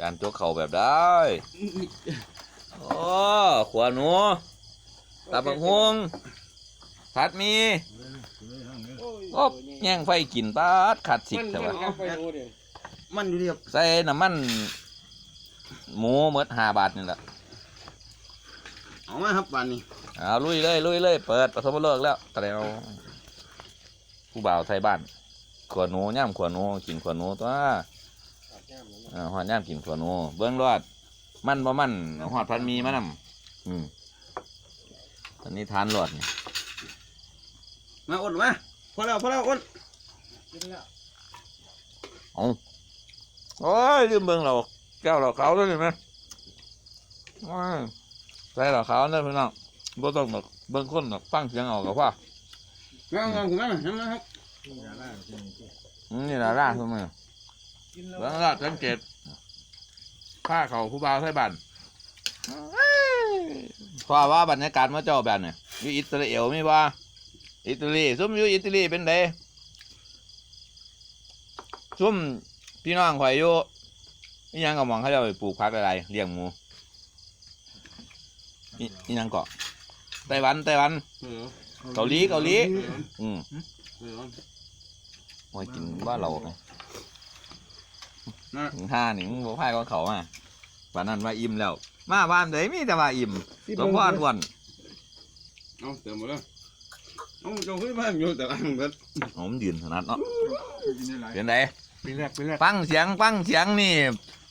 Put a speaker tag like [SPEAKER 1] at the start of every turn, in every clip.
[SPEAKER 1] จานโจ๊กเข่าแบบได้โอ้ขวาหนูตาบักฮวงผัดหมีโอ้แย่งไฟกินปาดขัดสิกแต่ว่า
[SPEAKER 2] มันอยู่เดียว
[SPEAKER 1] ใส่น้ำมัน หมูหมดห้าบาทนี่แหละ
[SPEAKER 2] เอามาครับบานนี้
[SPEAKER 1] เอาลุยเลยลุยเลยเปิดประสมเลิกแล้วแต่เราผู้บ่าวไทยบ้านขวาหนูย่ำขวาหนูกินขวาหนูตัว อ่าหอดย่ำกินขวาหนูเบื้องรอด มันบ่มันหอดพันมีมานำอืมตอนนี้ทานรอดนี่
[SPEAKER 2] มาอ้นมาพอแล้วพอแล้วอ้น
[SPEAKER 1] เอาโอ้ยลืมเบิ่งเราแก้วเราเขาด้วยเห็นไหมโอ้ยใส่เราเขาเนี่ยพี่น้องบ่ต้องแบบเบิ่งคนแบบฟังเสียงเออกกับว่า
[SPEAKER 2] งามงามคุณแม่เห็นไหมครับ
[SPEAKER 1] อืมนี่แหละร่าทำไม เบิ่งแล้วสังเกตผ้าเขาผู้บ่าวไทยบ้านเพราะว่าบรรยากาศมาเจ้าแบบเนี่ยอยู่อิสราเอลมีว่า อิตาลีซุ่มอยู่อิตาลีเป็นไดซุ่มพี่น้องข่อยอยู่นี่ยังก็มองเขาจะไปปลูกพักอะไรเลี้ยงหมูนี่นี่ยังเกาะไต้หวันไต้หวัน
[SPEAKER 2] เออ
[SPEAKER 1] เกาหลีเกาหลีอืม
[SPEAKER 2] เออ
[SPEAKER 1] โอ้ยกินว่าเราไง
[SPEAKER 2] นะ
[SPEAKER 1] ถึงห้านี่มึงบอกพายของเขามาวันนั้นว่าอิ่มแล้ว มาบ้านเดยมีแต่ว่าอิ่มหลวงพ่อทวน
[SPEAKER 2] เอาเติมหมดแล้วเอาจงขึ้นมาอยู่แต่อันเบิด
[SPEAKER 1] ผมยืนขนาดเนาะเป็นไง
[SPEAKER 2] ปีแรกปีแรก
[SPEAKER 1] ฟังเสียงฟังเสียงนี่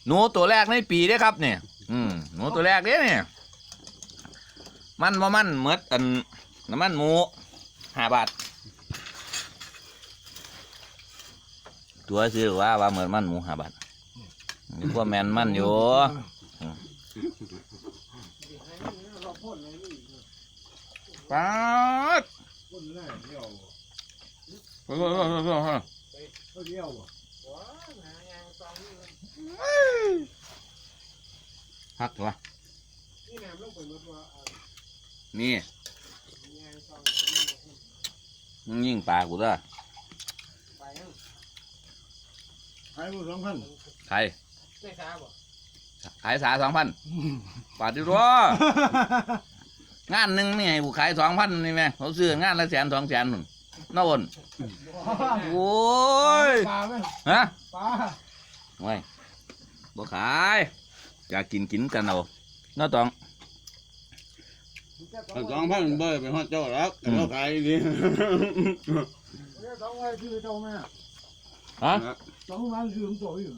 [SPEAKER 1] หนูตัวแรกในปีเด้ครับเนี่ยอืมหนูตัวแรกเด้เนี่ยมันว่ามันเมดอันน้ำมันหมูห้าบาท ตัวซื้อว่าว่าเหมือนมันหมูหาบาทนี่พวกแมนมันอยู่ป๊าดเฮ้ยเฮ้ยเฮ้ยเฮ้ยเฮ้ยฮักวะนี่ยิงปลากูด้วย
[SPEAKER 2] ขายหมดสองพัน
[SPEAKER 1] ใครขายสาสองพันบาทดีรัวงานหนึ่งนี่ไงผู้ขายสองพันนี่แม่เขาซื้องานละแสนสองแสนนู่นน่าวนโอ้ย
[SPEAKER 3] ปลาไหม
[SPEAKER 1] ฮะ
[SPEAKER 3] ปลา
[SPEAKER 1] ไม่บ่ขายอยากกินกินกันเอาน่าต้อง
[SPEAKER 2] เอาสองพันเบอร์ไปฮอดเจ้าแล้วแต่เราขายดี
[SPEAKER 3] สองวันคือเจ้าแม่
[SPEAKER 1] ฮะ
[SPEAKER 3] สองวันคือผมโตอยู่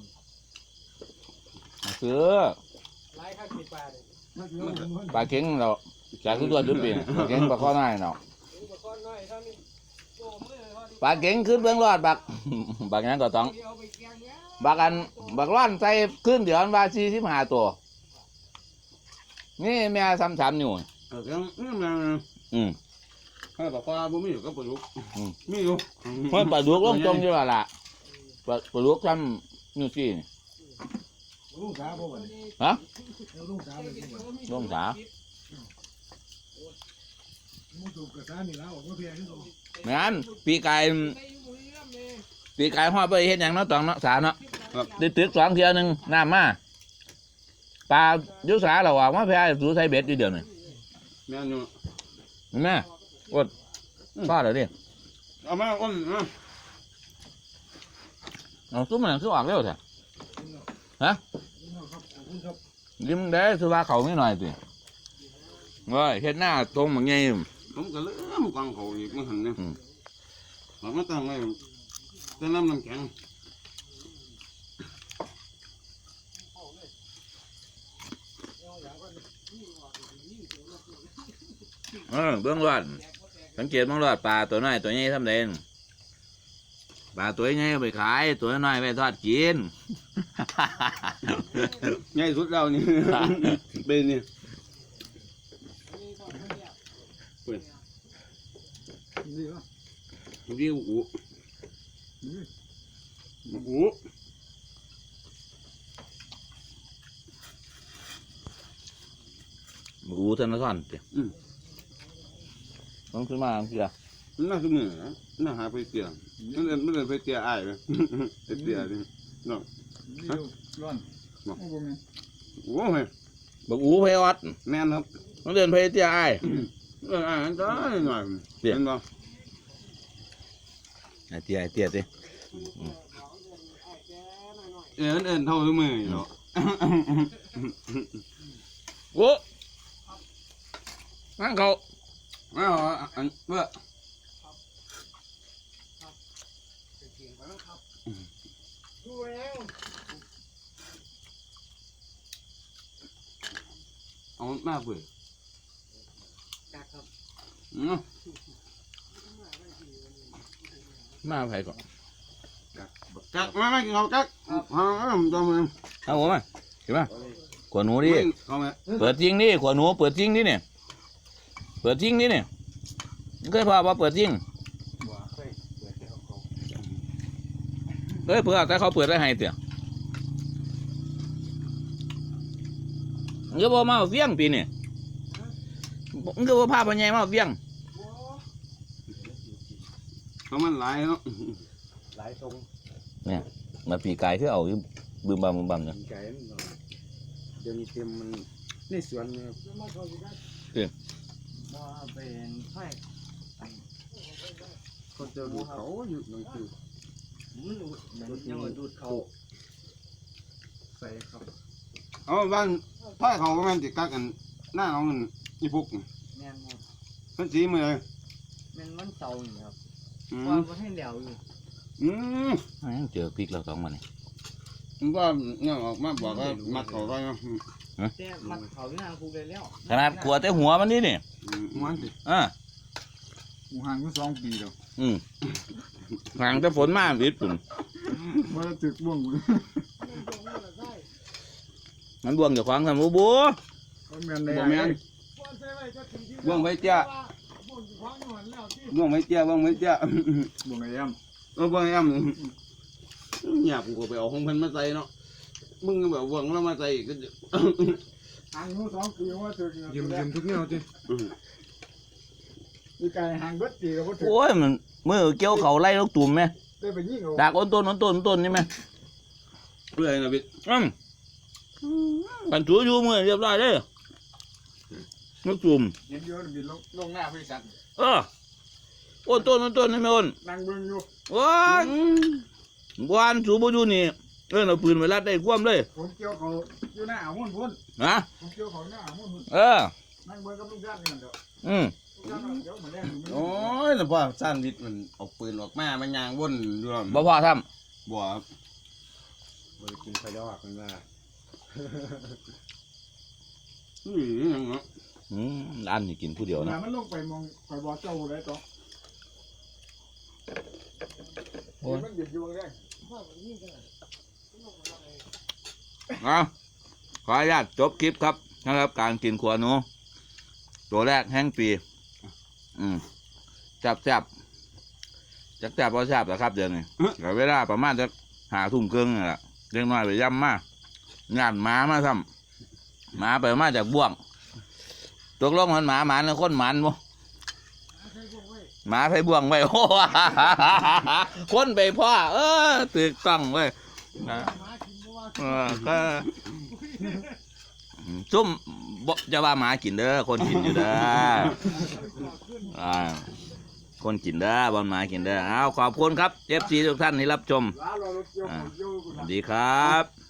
[SPEAKER 1] ซื้อ
[SPEAKER 4] ไล่ข้าวขีดปลาเลย
[SPEAKER 3] นั่นคือผม
[SPEAKER 1] ปลาเค็งเราจากทุกตัวดุปีปลาเค็งปลาข้อหน้าเนาะ
[SPEAKER 4] อุปกรณ์น้อยเท่านี้โตมือเท่านี้
[SPEAKER 1] ปลาเค็งขึ้นเบื้องรอดบัก บักนั้นก็ต้อง
[SPEAKER 4] เดียวไปแกงเนี้ย
[SPEAKER 1] บักอันบักร้อนใส่ขึ้นเดี๋ยวอันว่าสี่สิบห้าตัว นี่แม่ซ้ำๆอยู่
[SPEAKER 2] เออยังนี่มัน
[SPEAKER 1] อืม
[SPEAKER 2] ให้ปลาปลาบ่มีอยู่ก็ปลาดุก
[SPEAKER 1] อืม
[SPEAKER 2] มีอยู่
[SPEAKER 1] เพราะปลาดุกลงจมอยู่และล่ะ ปลาปลาดุกซ้ำอยู่สี่นี่
[SPEAKER 3] ลุงสาบ่วัน
[SPEAKER 1] ฮะ
[SPEAKER 3] ลุงสาเลย
[SPEAKER 1] ลงสา
[SPEAKER 3] มึงถูกกระสานี่แล้วออกมาเพียงที่ตัว
[SPEAKER 1] แม่นปีกายปีกายพ่อไปเห็นอย่างเนาะตองเนาะสาเนาะได้ตึกสองเทียหนึ่งน้ำมาปลาอยุสาเราออกมาแพ้สูใส่เบ็ดอยู่เดียวนี่
[SPEAKER 2] แม่นอยู่
[SPEAKER 1] เห็นไหมอดพ่อเดี๋ยวดิ
[SPEAKER 2] เอามาอ้นมา
[SPEAKER 1] เอาซุ้มมันคือออกเร็วเถอะ
[SPEAKER 3] ครับขอบคุณครับ
[SPEAKER 1] ยิ้มได้สุว่าเขาไม่หน่อยสิเว้ยเห็ดหน้าตรงเหมือนไง
[SPEAKER 2] ผมก็เริ่มกองเขาอีกมันหันเนี่ย
[SPEAKER 1] อืม
[SPEAKER 2] ผมมาตั้งไว้จะน้ำน้ำแข็ง
[SPEAKER 1] เออเบื้องรอดสังเกตเบื้องรอดปลาตัวน้อยตัวใหญ่ทำเด่น ปลาตัวใหญ่เอาไปขาย ตัวน้อยไปทอดกิน
[SPEAKER 2] ใหญ่สุดแล้วนี่ เป็นนี่
[SPEAKER 3] ดีวะ
[SPEAKER 2] วิวอูอู
[SPEAKER 1] หมูธนาธรเจ้ต้องขึ้นมาเสีย
[SPEAKER 2] มันน่าสมือนะน่าหาไปเตียมันเดินมันเดินไปเตียอ้ายเลยไปเตียนี่น้อง
[SPEAKER 3] ดีร้อนโอ้โหแม่น
[SPEAKER 2] โอ้ย
[SPEAKER 1] บักอูไพออด
[SPEAKER 2] แม่นครับ
[SPEAKER 1] ต้องเดินไปเตี้ยไอ้าย
[SPEAKER 2] เอออ่านจ้าหน่อย
[SPEAKER 1] เดี๋ยว
[SPEAKER 2] เห็นบ่
[SPEAKER 1] ไอ้เตี้ยไอ้เตี้ยติ
[SPEAKER 2] เอิ้นเอิ้นเท่าทุกมืออยู่เนาะ
[SPEAKER 1] โอ้นั่งเขา
[SPEAKER 2] ไม่เอาอันเพื่อ
[SPEAKER 4] ดูแล้ว
[SPEAKER 2] เอามาเพื่อ
[SPEAKER 4] จักครับ
[SPEAKER 2] อืม
[SPEAKER 1] มาไผก่อน
[SPEAKER 2] จักมาไม่กินข้าวจักเอาเอาจำมือ
[SPEAKER 1] เอาหัวมาเห็นป่ะขวาหนูดิ
[SPEAKER 2] เอาไหม
[SPEAKER 1] เปิดจริงดิขวาหนูเปิดจริงดิเนี่ย เปิดจริงดิเนี่ยมึงเคยพาว่าเปิดจริง
[SPEAKER 3] บ่เคยเปิดแล้วเขา
[SPEAKER 1] เฮ้ยเปิดแต่เขาเปิดได้ให้เตี้ยมึงก็บอกมาเอาเฟี้ยงปีนี่มึงก็บอกพาปัญญามาเอาเฟี้ยง
[SPEAKER 2] เพราะมันหลายเนาะ
[SPEAKER 3] หลายทรง
[SPEAKER 1] มาปีกายคือเอาอยู่บึมบัมบึมบัมเนี่ย
[SPEAKER 3] มีไก่มันเนาะเดี๋ยวนี้เต็มมันในสวนเนี่ย
[SPEAKER 4] จะมาเข้าอยู่ได้
[SPEAKER 3] ว่าเป็นไผ่เขาจะดูเขาอยู่หนังสือ มันดูมันยังว่าดูดเขาใส่ครับ
[SPEAKER 2] เอาบ้านพ่ายเขาก็แม่นติกักกันหน้าเอาเงินอีพุก
[SPEAKER 5] แม่นครับ
[SPEAKER 2] เพิ่นสีมือเลย
[SPEAKER 5] แม่นมันเสาอยู่ครับ
[SPEAKER 2] อื
[SPEAKER 5] ว่ามบ่ให้แล้วอยู่
[SPEAKER 2] อืม
[SPEAKER 1] อ้าวเจอพริกเราสองวันนี่
[SPEAKER 2] ผมก็เนี่ยออกมาบอกว่ามัดเขาไว้เนาะ
[SPEAKER 5] แต่มันเขาอยู่นางคูเลยแล้ว
[SPEAKER 1] ขนาดขวดแต่หัวมันนี่นี่
[SPEAKER 2] อืมมันสิ
[SPEAKER 1] อ่า
[SPEAKER 3] กูห่างกูสองปีแล้ว
[SPEAKER 1] อืมหางแต่ฝนมาวิดปุ่น
[SPEAKER 3] มันถึกบ่วงกู
[SPEAKER 1] มันบวงจากขวางทำบูบู
[SPEAKER 3] มันแม่นได้
[SPEAKER 2] บ่แม่น
[SPEAKER 4] ป้อนใส่ไว้จะถึงที่
[SPEAKER 2] บ่วงไว้เจ้า
[SPEAKER 4] บ่วงอยู่ขวางอยู่หันแล้วที่
[SPEAKER 2] บ่วงไว้เจ้าบ่วงไว้เจ้า
[SPEAKER 3] บ่วงไอ้ย
[SPEAKER 2] เออบ่วงไอ้ย่ำเนี่ยผมก็ไปเอาของเพิ่นมาใส่เนาะมึงก็แบบบ่วงแล้วมาใส่อีกก็จะ
[SPEAKER 3] ห่างกูสองปีว่าถึก
[SPEAKER 2] ยืมยืมทุกแนวจิ
[SPEAKER 3] มีไก่ห่างเบิดปีก็บ่ถึก
[SPEAKER 1] โอ้ยมันมือเกี่ยวเขาไล่ลูกตุ่มไหม
[SPEAKER 3] ได้ไปยิงเอา
[SPEAKER 1] ดากอ้นต้นอ้นต้นอ้นต้นนี่ไหม
[SPEAKER 2] เพื่อนะพี่
[SPEAKER 1] อืมกันถูอยู่มือเรียบร้อยเลยลูกตุ่ม
[SPEAKER 3] เห็นอยู่บินลงลงหน้าบริษัท
[SPEAKER 1] เอออ้นต้นอ้นต้นนี่ไหมอ้น
[SPEAKER 3] นั่งเบิ่งอยู่
[SPEAKER 1] ว้ายบานสูบอยู่นี่เออเอาปืนไปรัดได้คว่ำเลย
[SPEAKER 3] ผมเกี่ยวเขาอยู่หน้าอามุ่นพุ่น
[SPEAKER 1] นะ
[SPEAKER 3] ผมเกี่ยวเขาหน้าอามุ่นพุ่น
[SPEAKER 1] เออ
[SPEAKER 3] นั่งเบิ่งกับลูกจ้างนี่เด้อ
[SPEAKER 1] อืม
[SPEAKER 3] ลูกจ้างเดี๋ยวมาแลกหนึ่ง
[SPEAKER 2] โอ้ยแต่พ่อสั้นวิทย์มันเอาปืนออกมามันยางวนอยู่แล้ว
[SPEAKER 1] บ่พอท
[SPEAKER 2] บ่ครับ
[SPEAKER 3] บ่ได้กินไฟดอกมันว่า
[SPEAKER 2] อือยังเนาะำ
[SPEAKER 1] อืมอันนี่กินผู้เดียวนะ
[SPEAKER 3] น้ำมันลงไปมองคอยบอกเจ้าได้ต่อโอ้ย มันบิดอยู่บางแรก
[SPEAKER 1] เอาขออนุญาตจบคลิปครับนะครับการกินขวหนู ตัวแรกแห้งปี อืมจับจับจับจับพอจับแล้วครับเดี๋ยวนี้ก็เวลาประมาณจะหาทุ่มครึ่งนี่แหละเล็กน้อยไปย่ำมากงานหมามาทำหมาไปมาจากบ่วงตกลงมันหมาหมาแล้วคนหมันบ่หมาไปบ่วงไว้โอ้คนไปพ่อ เออตึกต้องเว้ยนะ
[SPEAKER 4] หมากินบ่ว่า
[SPEAKER 1] เออก็ ซุ่มบ่จะว่าหมากินเด้อคนกินอยู่เด้ออ่าคนกินเด้อบอลหมากินเด้อเอาขอบคุณครับเอฟซีทุกท่านที่รับชม
[SPEAKER 3] ร้านเรารถเกี่ยวเขา
[SPEAKER 1] สวัสดีครับ